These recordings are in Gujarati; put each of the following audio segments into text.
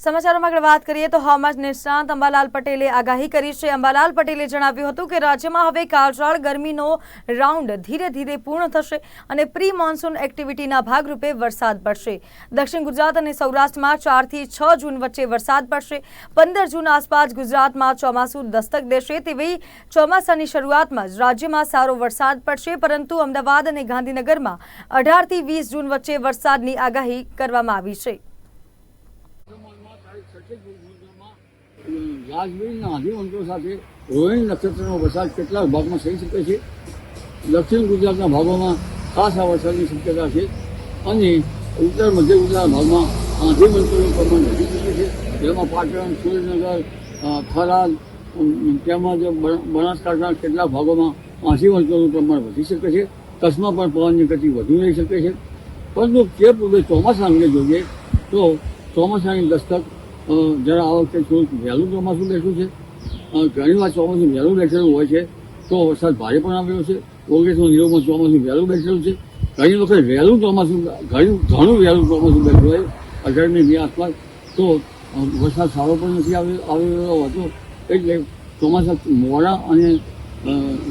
સમાચારોમાં આગળ વાત કરીએ તો હવામાન નિષ્ણાંત અંબાલાલ પટેલે આગાહી કરી છે. અંબાલાલ પટેલે જણાવ્યું હતું કે રાજ્યમાં હવે કાળઝાળ ગરમીનો રાઉન્ડ ધીરે ધીરે પૂર્ણ થશે અને પ્રી મોન્સૂન એક્ટિવિટીના ભાગરૂપે વરસાદ પડશે. દક્ષિણ ગુજરાત અને સૌરાષ્ટ્રમાં ચારથી છ જૂન વચ્ચે વરસાદ પડશે. પંદર જૂન આસપાસ ગુજરાતમાં ચોમાસું દસ્તક દેશે તેવી ચોમાસાની શરૂઆતમાં જ રાજ્યમાં સારો વરસાદ પડશે, પરંતુ અમદાવાદ અને ગાંધીનગરમાં અઢારથી વીસ જૂન વચ્ચે વરસાદની આગાહી કરવામાં આવી છે. ગાજવીજના આધિવંતો સાથે રોહિણી નક્ષત્રનો વરસાદ કેટલાક ભાગમાં થઈ શકે છે દક્ષિણ ગુજરાતના ભાગોમાં ખાસ આ વરસાદની શક્યતા છે અને ઉત્તર મધ્ય ગુજરાતના ભાગમાં આધિવંતોનું પ્રમાણ વધી શકે છે જેમાં પાટણ સુરેન્દ્રનગર થરાદ તેમજ બનાસકાંઠાના કેટલાક ભાગોમાં આધિવંતોનું પ્રમાણ વધી શકે છે કચ્છમાં પણ પવનની ગતિ વધુ રહી શકે છે પરંતુ તે પૂર્વે ચોમાસા અંગે જોઈએ તો ચોમાસાની દસ્તક જરા આ વખતે થોડુંક વહેલું ચોમાસું બેઠું છે? અ, ઘણી વાર ચોમાસું વહેલું બેઠેલું હોય છે તો વરસાદ ભારે પણ આવ્યો છે. ઓગણીસો નેવુંમાં ચોમાસું વહેલું બેઠેલું છે. ઘણી વખત વહેલું ચોમાસું ઘણું ઘણું વહેલું ચોમાસું બેઠું હોય અઢારની બે આસપાસ. તો વરસાદ સારો પણ નથી આવી આવેલો હતો. એટલે ચોમાસા મોડા અને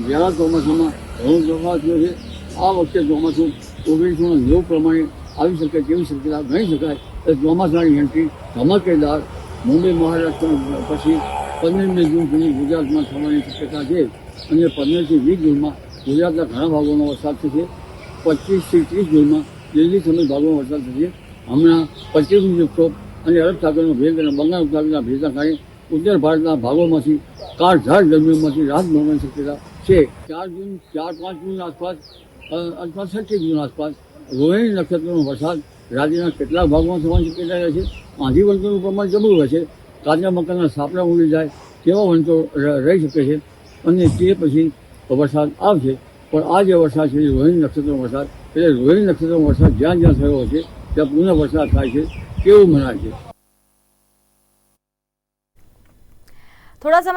વહેલા ચોમાસામાં ઘણો તફાવત થયો છે. આ વખતે ચોમાસું ઓગણીસો નેવું પ્રમાણે આવી શકે તેવી શક્યતા ગણી શકાય. તો ચોમાસાની એન્ટ્રી ધમાકેદાર મુંબઈ મહારાષ્ટ્ર પછી પંદરમી જૂન સુધી ગુજરાતમાં થવાની શક્યતા છે અને પંદરથી વીસ જૂનમાં ગુજરાતના ઘણા ભાગોનો વરસાદ થશે. પચીસથી ત્રીસ જૂનમાં દિલ્હી સમેત ભાગોમાં વરસાદ થશે. હમણાં પશ્ચિમી વિક્ષોભ અને અરબ સાગરનો ભેગ અને બંગાળ ઉપસાગરના ભેજના કારણે ઉત્તર ભારતના ભાગોમાંથી કાળઝાળ ગરમીમાંથી રાહત મળવાની શક્યતા છે. ચાર જૂન, ચાર પાંચ જૂન આસપાસ અથવા છઠ્ઠી જૂન આસપાસ રોહિણી નક્ષત્રનો વરસાદ રાજ્યના કેટલાક ભાગમાં થવાની શક્યતા રહે છે. આંધી વંતોનું પ્રમાણ જબરું રહેશે તાજા મકાનના સાપડા ઉડી જાય તેવા ર- રહી શકે છે અને તે પછી વરસાદ આવશે. પણ આ જે વરસાદ છે રોહિણી નક્ષત્રનો વરસાદ. એટલે રોહિણી નક્ષત્રનો વરસાદ જ્યાં જ્યાં થયો હશે ત્યાં પુનઃ વરસાદ થાય છે તેવું મનાય છે. થોડા